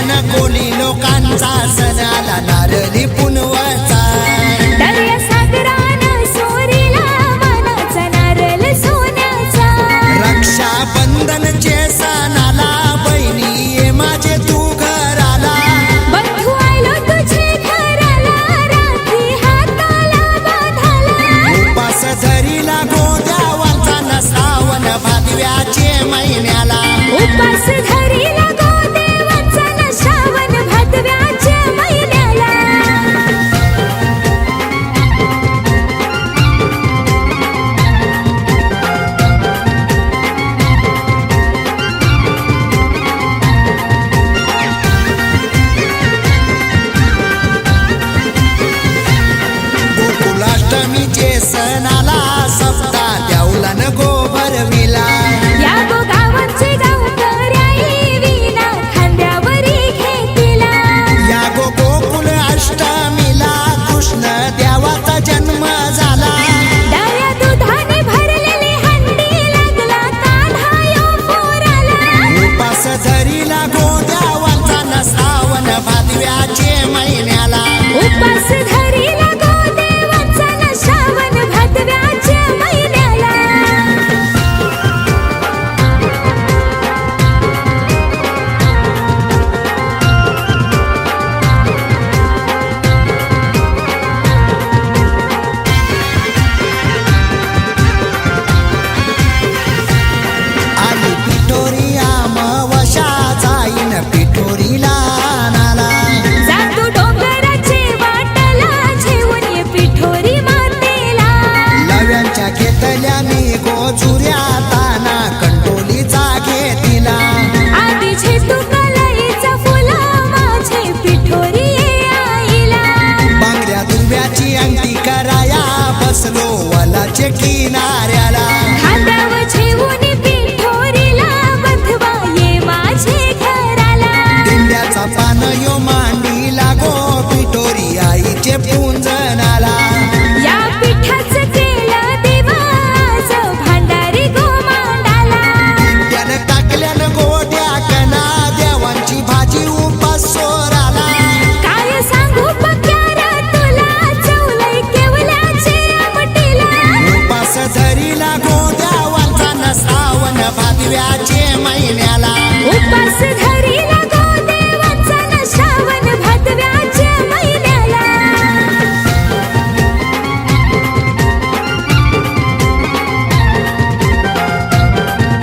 मान कोली लोकांचा सणाला नारळी पुनवाचा. रक्षाबंधनचे सणाला बहिणी ये माझे तू घराला. उपास धरीला गोद्यावाचा नसावन भादव्याची रामनवमीचे सणाला सप्ता द्यावला न गो भरविला या गो गोकुल अष्टमीला कृष्ण देवाचा जन्म वलाची अंगठी कराया. बसलो वलाचे किनाऱ्या. महिन्याला उपास धरी